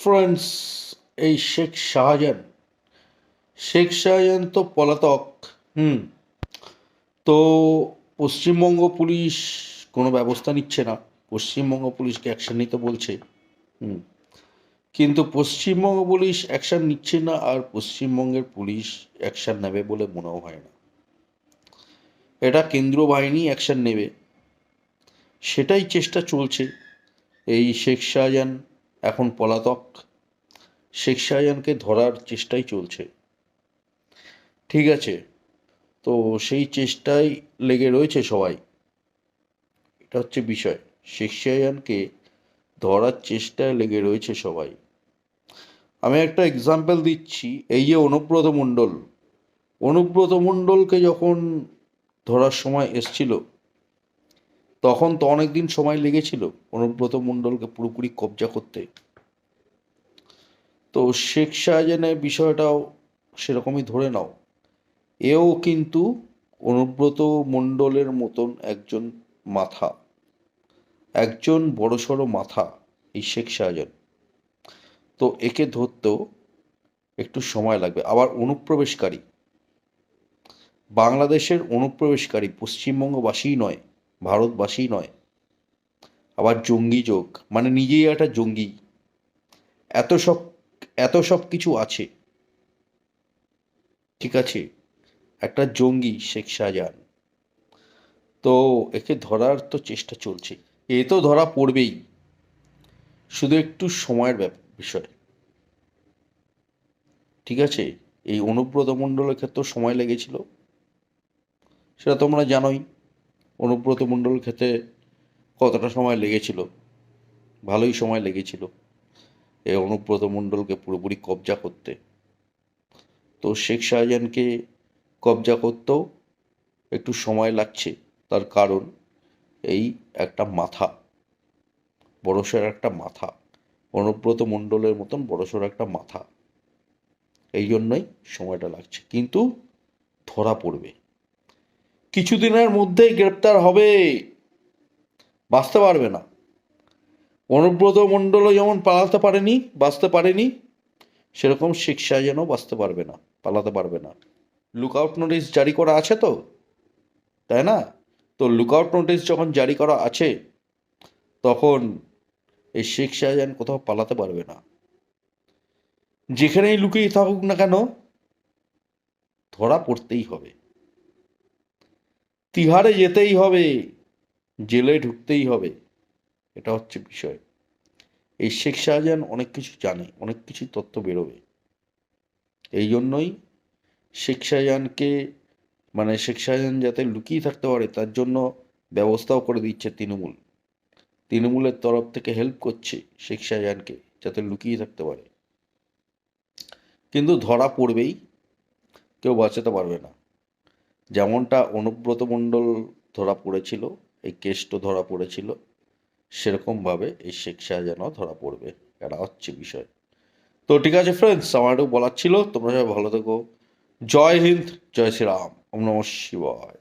Friends এই শেখ শাহজাহান। শেখ শাহজাহান তো পলাতক, হুম, তো পশ্চিমবঙ্গ পুলিশ কোনো ব্যবস্থা নিচ্ছে না। পশ্চিমবঙ্গ পুলিশকে অ্যাকশন নিতে বলছে, হুম, কিন্তু পশ্চিমবঙ্গ পুলিশ অ্যাকশন নিচ্ছে না আর পশ্চিমবঙ্গের পুলিশ অ্যাকশন নেবে বলে মনেও হয় না। এটা কেন্দ্র বাহিনী অ্যাকশন নেবে, সেটাই চেষ্টা চলছে। এই শেখ শাহজাহান এখন পলাতক শেখ শাহজাহানকে ধরার চেষ্টাই চলছে। ঠিক আছে, তো সেই চেষ্টায় লেগে রয়েছে সবাই। এটা হচ্ছে বিষয় শেখ শাহজাহানকে ধরার চেষ্টায় লেগে রয়েছে সবাই। আমি একটা এক্সাম্পল দিচ্ছি, এই যে অনুব্রত মণ্ডল। অনুব্রত মণ্ডলকে যখন ধরার সময় এসছিল তখন তো অনেক দিন সময় লেগেছিল অনুব্রত মণ্ডলকে পুরোপুরি কবজা করতে। তো শেখ শাহজাহানের বিষয়টাও সেরকমই ধরে নাও। এও কিন্তু অনুব্রত মণ্ডলের মতন একজন মাথা, একজন বড়সড় মাথা এই শেখ শাহজাহান। তো একে ধরতেও একটু সময় লাগবে। আবার অনুপ্রবেশকারী, বাংলাদেশের অনুপ্রবেশকারী পশ্চিমবঙ্গবাসী নয় ভারতবাসী নয়। আবার জঙ্গি যোগ মানে নিজেই একটা জঙ্গি। এত সব এত সব কিছু আছে। ঠিক আছে? একটা জঙ্গি শেখ শাহজাহান। তো একে ধরার তো চেষ্টা চলছে। এ তো ধরা পড়বেই। শুধু একটু সময়ের বিষয়। ঠিক আছে? এই অনুব্রত মণ্ডলের ক্ষেত্রেও সময় লেগেছিল। সেটা তোমরা জানোই। অনুব্রত মণ্ডল খেতে কতটা সময় লেগেছিল? ভালোই সময় লেগেছিল। এই অনুব্রত মণ্ডলকে পুরোপুরি কবজা করতে। তো শেখ শাহজাহানকে কবজা করতেও একটু সময় লাগছে। তার কারণ এই একটা মাথা। বড়সড় একটা মাথা। অনুব্রত মণ্ডলের মতন বড়সড় একটা মাথা। এই জন্যই সময়টা লাগছে। কিন্তু ধরা পড়বে। কিছুদিনের মধ্যেই গ্রেপ্তার হবে। বাঁচতে পারবে না। অনুব্রত মণ্ডলও যেমন পালাতে পারেনি, বাঁচতে পারেনি, সেরকম শেখ শাহজাহানও বাঁচতে পারবে না, পালাতে পারবে না। লুক আউট নোটিস জারি করা আছে তো? তাই না? তো লুক আউট নোটিস যখন জারি করা আছে, তখন এই শেখ শাহজাহান কোথাও পালাতে পারবে না। যেখানেই লুকিয়ে থাকুক না কেন, ধরা পড়তেই হবে। তিহারে যেতেই হবে, জেলে ঢুকতেই হবে। এটা হচ্ছে বিষয়। এই শেখ শাহজাহান অনেক কিছু জানে, অনেক কিছু তথ্য বেরোবে। এই জন্যই শেখ শাহজাহানকে মানে শেখ শাহজাহান যাতে লুকিয়ে থাকতে পারে, তার জন্য ব্যবস্থাও করে দিচ্ছে তৃণমূল। তৃণমূলের তরফ থেকে হেল্প করছে শেখ শাহজাহানকে যাতে লুকিয়ে থাকতে পারে। কিন্তু ধরা পড়বেই, কেউ বাঁচাতে পারবে না। যেমনটা অনুব্রত মণ্ডল ধরা পড়েছিল, এই কেষ্ট ধরা পড়েছিল, সেরকমভাবে এই শেখ যেন ধরা পড়বে, এটা হচ্ছে বিষয়। তো ঠিক আছে ফ্রেন্ডস আমার একটু বলার ছিল, তোমরা সবাই ভালো থেকো। জয় হিন্দ, জয় শ্রীরাম, ওম নম শিবায়।